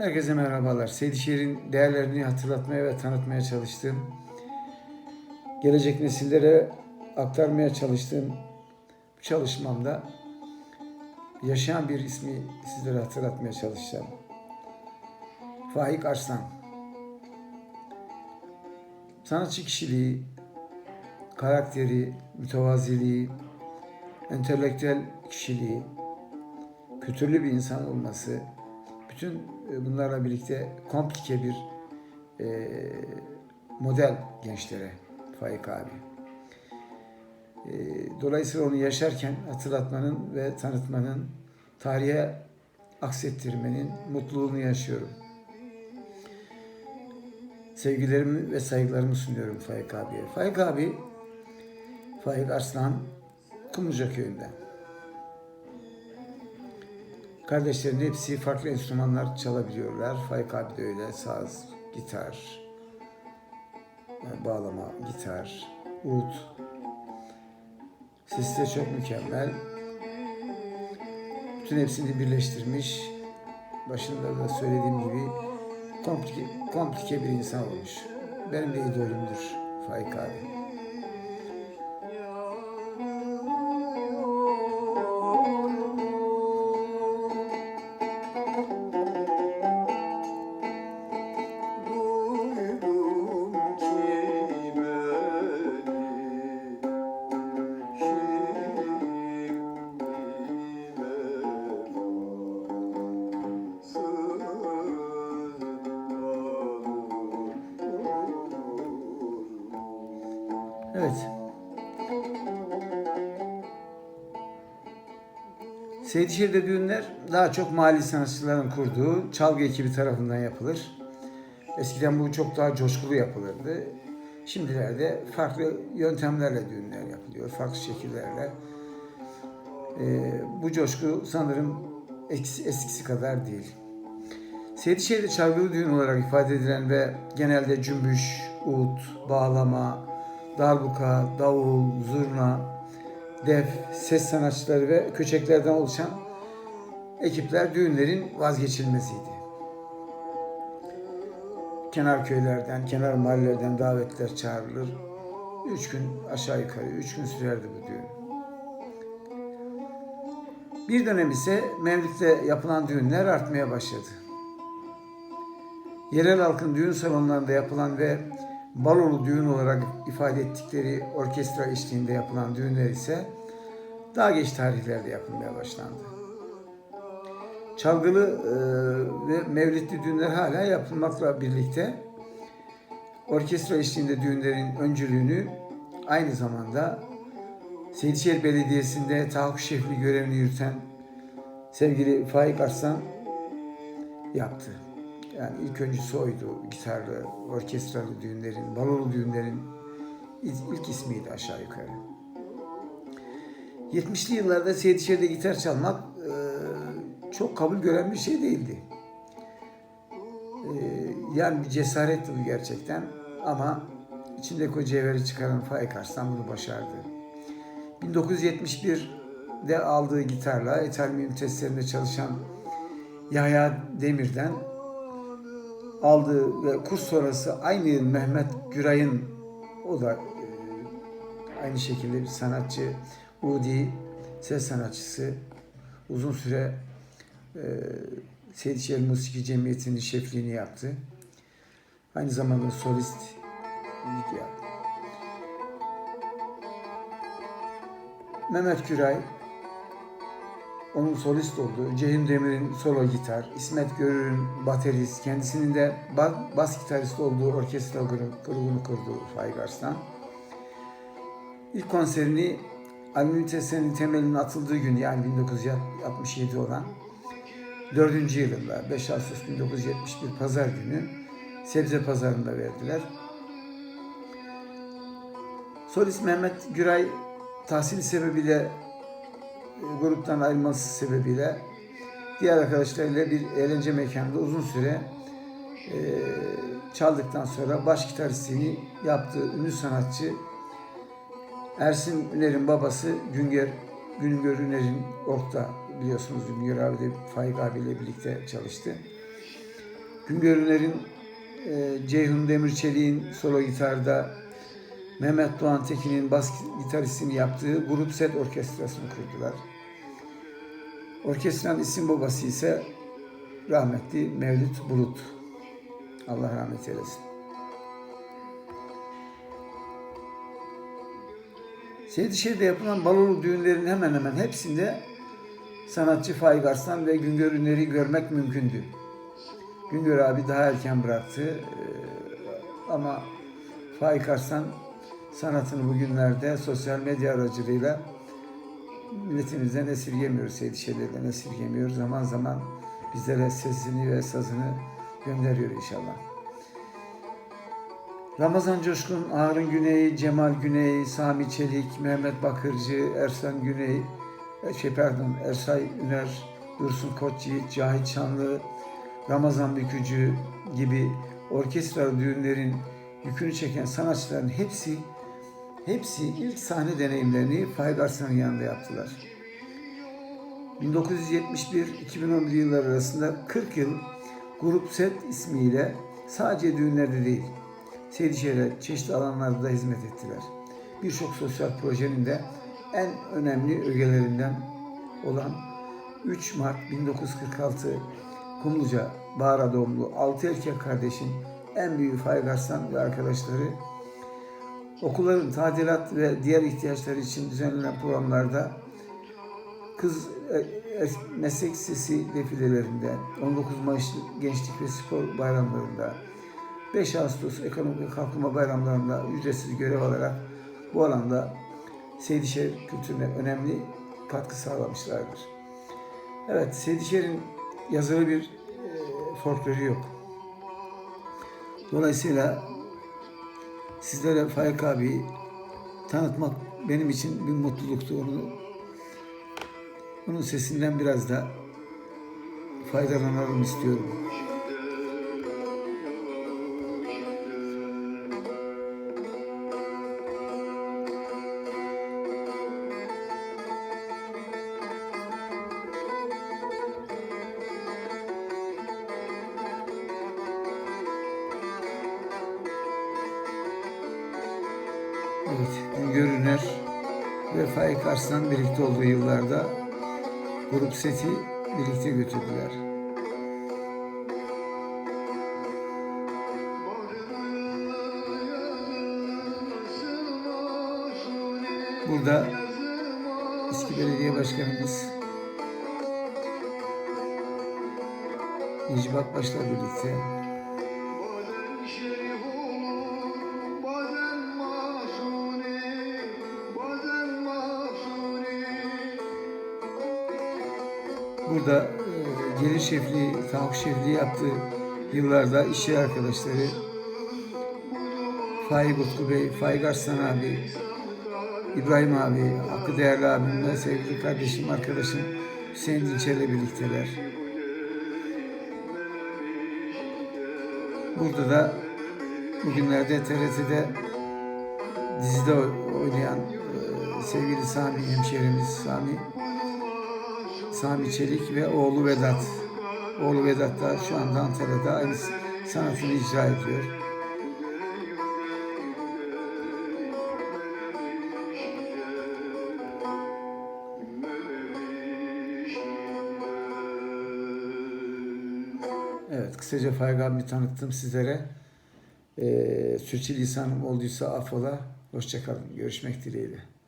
Herkese merhabalar. Seydişehir'in değerlerini hatırlatmaya ve tanıtmaya çalıştığım, gelecek nesillere aktarmaya çalıştığım çalışmamda yaşayan bir ismi sizlere hatırlatmaya çalışacağım. Faik Arslan. Sanatçı kişiliği, karakteri, mütevaziliği, entelektüel kişiliği, kültürlü bir insan olması, bütün bunlarla birlikte komplike bir e, model gençlere Faik abi. E, dolayısıyla onu yaşarken hatırlatmanın ve tanıtmanın, tarihe aksettirmenin mutluluğunu yaşıyorum. Sevgilerimi ve saygılarımı sunuyorum Faik abiye. Faik abi, Faik Arslan, Kumluca köyünden. Kardeşlerin hepsi farklı enstrümanlar çalabiliyorlar. Faik abi de öyle. Saz, gitar, bağlama, gitar, ud. Sesi de çok mükemmel. Bütün hepsini birleştirmiş. Başında da söylediğim gibi komplike, komplike bir insan olmuş. Benim de idolümdür Faik abi. Evet. Seydişehir'de düğünler daha çok mahalli sanatçıların kurduğu çalgı ekibi tarafından yapılır. Eskiden bu çok daha coşkulu yapılırdı. Şimdilerde farklı yöntemlerle düğünler yapılıyor, farklı şekillerle. Ee, bu coşku sanırım eskisi kadar değil. Seydişehir'de çalgılı düğün olarak ifade edilen ve genelde cümbüş, ut, bağlama, darbuka, davul, zurna, def, ses sanatçıları ve köçeklerden oluşan ekipler düğünlerin vazgeçilmeziydi. Kenar köylerden, kenar mahallelerden davetler çağrılır. Üç gün aşağı yukarı, üç gün sürerdi bu düğün. Bir dönem ise Mevlid'de yapılan düğünler artmaya başladı. Yerel halkın düğün salonlarında yapılan ve balonu düğün olarak ifade ettikleri orkestra eşliğinde yapılan düğünler ise daha geç tarihlerde yapılmaya başlandı. Çalgılı e, ve mevlidli düğünler hala yapılmakla birlikte orkestra eşliğinde düğünlerin öncülüğünü aynı zamanda Seydişehir Belediyesi'nde tahakkuk şefliği görevini yürüten sevgili Faik Arslan yaptı. Yani ilk öncüsü oydu. Gitarlı, orkestralı düğünlerin, balonu düğünlerin ilk, ismiydi aşağı yukarı. 70'li yıllarda Seydişehir'de gitar çalmak e, çok kabul gören bir şey değildi. E, yani bir cesaretti bu gerçekten ama içindeki o çıkaran Faik Arslan bunu başardı. 1971'de aldığı gitarla Ethal Mümtezlerinde çalışan Yahya Demir'den aldığı ve kurs sonrası aynı Mehmet Güray'ın o da e, aynı şekilde bir sanatçı, Udi ses sanatçısı uzun süre e, Seydişehir Musiki Cemiyeti'nin şefliğini yaptı. Aynı zamanda solist yaptı. Mehmet Güray onun solist olduğu, Cehim Demir'in solo gitar, İsmet Görür'ün baterist, kendisinin de ba- bas gitarist olduğu orkestra gru- grubunu kurdu Faik Arslan. İlk konserini albüm testlerinin temelinin atıldığı gün yani 1967 olan 4. yılında 5 Ağustos 1971 Pazar günü Sebze Pazarı'nda verdiler. Solist Mehmet Güray tahsili sebebiyle gruptan ayrılması sebebiyle diğer arkadaşlarıyla bir eğlence mekanında uzun süre e, çaldıktan sonra baş gitaristliğini yaptığı ünlü sanatçı Ersin Üner'in babası Güngör, Güngör Üner'in Ork'ta biliyorsunuz Güngör abi de Faik abiyle birlikte çalıştı. Güngör Üner'in e, Ceyhun Demirçelik'in solo gitarda, Mehmet Doğan Tekin'in bas gitaristini yaptığı Grup Set Orkestrası'nı kurdular. Orkestranın isim babası ise rahmetli Mevlüt Bulut. Allah rahmet eylesin. Seydişehir'de yapılan balonu düğünlerin hemen hemen hepsinde sanatçı Faik Arslan ve Güngör Üner'i görmek mümkündü. Güngör abi daha erken bıraktı Ee, ama Faik Arslan sanatını bugünlerde sosyal medya aracılığıyla milletimizden esirgemiyor, Seydişehir'den esirgemiyor. Zaman zaman bizlere sesini ve sazını gönderiyor inşallah. Ramazan Coşkun, Harun Güney, Cemal Güney, Sami Çelik, Mehmet Bakırcı, Ersan Güney, e, şey pardon, Ersay Üner, Dursun Koçyiğit, Cahit Şanlı, Ramazan Bükücü gibi orkestra düğünlerin yükünü çeken sanatçıların hepsi hepsi ilk sahne deneyimlerini Faik yanında yaptılar. 1971-2011 yılları arasında 40 yıl Grup Set ismiyle sadece düğünlerde değil, Seydişehir'e çeşitli alanlarda da hizmet ettiler. Birçok sosyal projenin de en önemli ögelerinden olan 3 Mart 1946 Kumluca Bağra doğumlu 6 erkek kardeşin en büyüğü Faik ve arkadaşları okulların tadilat ve diğer ihtiyaçları için düzenlenen programlarda kız e, meslek lisesi defilelerinde, 19 Mayıs Gençlik ve Spor bayramlarında, 5 Ağustos Ekonomik Kalkınma bayramlarında ücretsiz görev alarak bu alanda Seydişehir kültürüne önemli katkı sağlamışlardır. Evet, Seydişehir'in yazılı bir e, folkloru yok. Dolayısıyla sizlere Faik abi tanıtmak benim için bir mutluluktu. Onu onun sesinden biraz da faydalanalım istiyorum. Evet, Güngör Üner ve Faik Arslan birlikte olduğu yıllarda grup seti birlikte götürdüler. Burada eski belediye başkanımız Necip Akbaş'la birlikte Burada e, gelir şefliği, tavuk şefliği yaptığı yıllarda iş yeri arkadaşları Faik Utku Bey, Faik Arslan abi, İbrahim abi, Hakkı Değerli abim ve sevgili kardeşim, arkadaşım Hüseyin Dinçer'le birlikteler. Burada da bugünlerde TRT'de dizide oynayan e, sevgili Sami hemşehrimiz Sami Sami Çelik ve oğlu Vedat. Oğlu Vedat da şu anda Antalya'da aynı sanatını icra ediyor. Evet, kısaca abimi tanıttım sizlere. Ee, sürçülisanım olduysa affola. Hoşçakalın. Görüşmek dileğiyle.